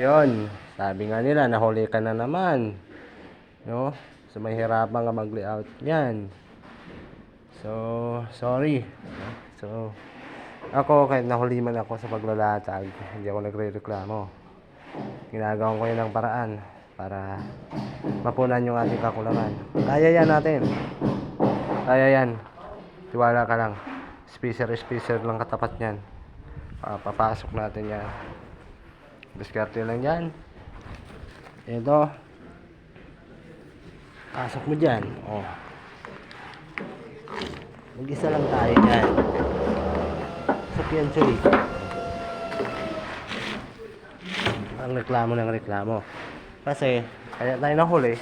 Yun, sabi nga nila, nahuli ka na naman. No? So, mahirapan ka mag-layout niyan. So, sorry. So, ako, kahit nahuli man ako sa paglalatag, hindi ako nagre-reklamo. Ginagawa ko yun ng paraan para mapunan yung ating kakulangan. Kaya yan natin. Kaya yan. Tiwala ka lang. Spacer-spacer lang katapat niyan. Pa- Papasok natin yan. Diskarte lang yan. Ito. Pasok mo dyan. Oh. Mag-isa lang tayo dyan. Sa Pianchuli. Ang reklamo ng reklamo. Kasi, kaya tayo nahuli,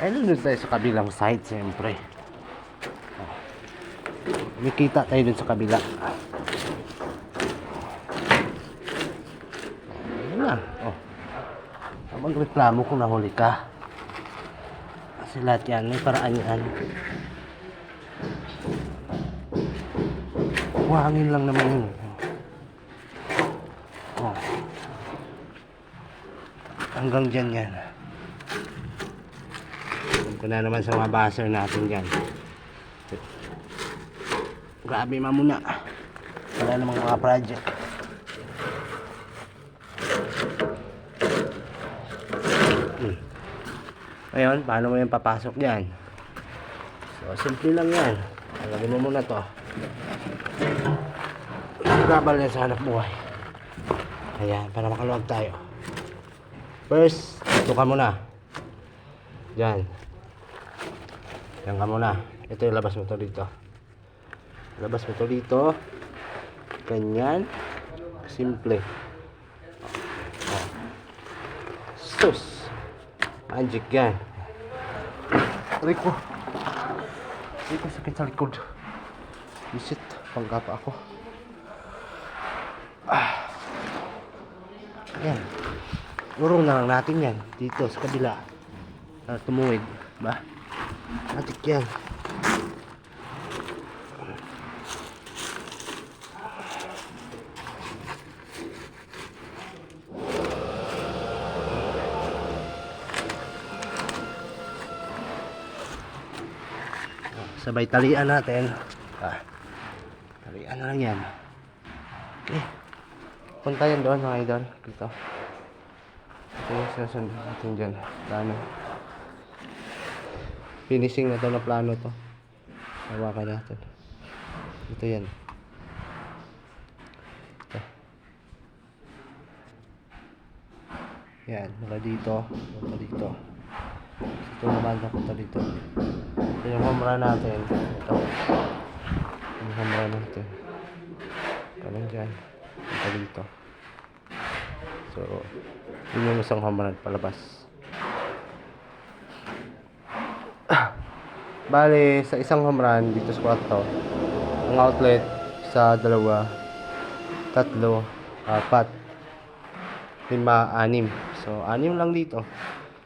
ay lunod tayo sa kabilang side, siyempre. Oh. May tayo dun sa kabila. Na. Oh. Magreklamo kung nahuli ka. Kasi lahat yan, may paraan yan. Buhangin lang naman yun. Oh. Hanggang dyan yan. Alam ko na naman sa mga buzzer natin dyan. Grabe mamuna. Wala namang mga project. Ngayon, paano mo yung papasok yan? So, simple lang yan. Alagin mo muna to. Gabal na sa hanap buhay. Ayan, para makaluwag tayo. First, ito ka muna. Diyan. Diyan ka muna. Ito yung labas mo to dito. Labas mo to dito. Ganyan. Simple. Sus. Magic yan. Rico. Rico, sakit sa likod. Visit. Panggapa ako. Ah. Yan. Urong na lang natin yan. Dito sa kabila. Para tumuwid. Ba? Magic yan. Sabay talian natin. Ah. Talian na lang yan. Okay. Punta yan doon mga idol. Dito. Ito yung sinasunod natin dyan. Plano. Finishing na to na plano to. Hawakan natin. Ito yan. Ito. Yan. Mula dito. Mula dito. Ito naman napunta dito. Ito yung home run natin. Ito. Yung home run natin. Kanan dyan. Ito dito. So, yun yung isang home run palabas. Bale, sa isang home run dito sa kwarto, ang outlet sa dalawa, tatlo, apat, lima, anim. So, anim lang dito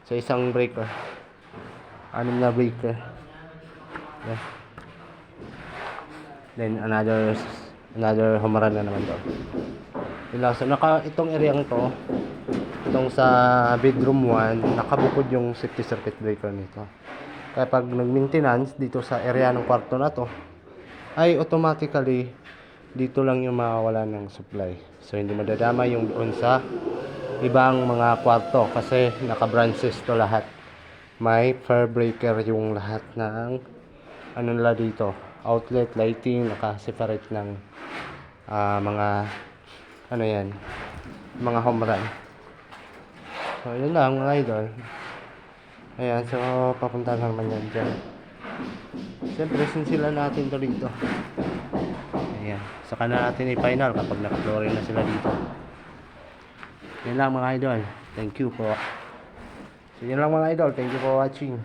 sa isang breaker. Anim na breaker. Yeah. Then another another home run na naman doon. Yun lang. So, naka, itong area to, itong sa bedroom 1, nakabukod yung safety circuit breaker nito. Kaya pag nag-maintenance dito sa area ng kwarto na to, ay automatically dito lang yung mawawala ng supply. So, hindi madadama yung doon sa ibang mga kwarto kasi naka-branches to lahat. May fire breaker yung lahat ng ano nila dito. Outlet, lighting, naka-separate ng ah, mga ano yan, mga home run. So, yun lang mga idol. Ayan, so papunta lang naman yan dyan. Siyempre, sinsila natin to dito. Ayan, saka na natin i-final kapag naka-flooring na sila dito. Yan lang mga idol. Thank you po. So, yun lang mga idol. Thank you for watching.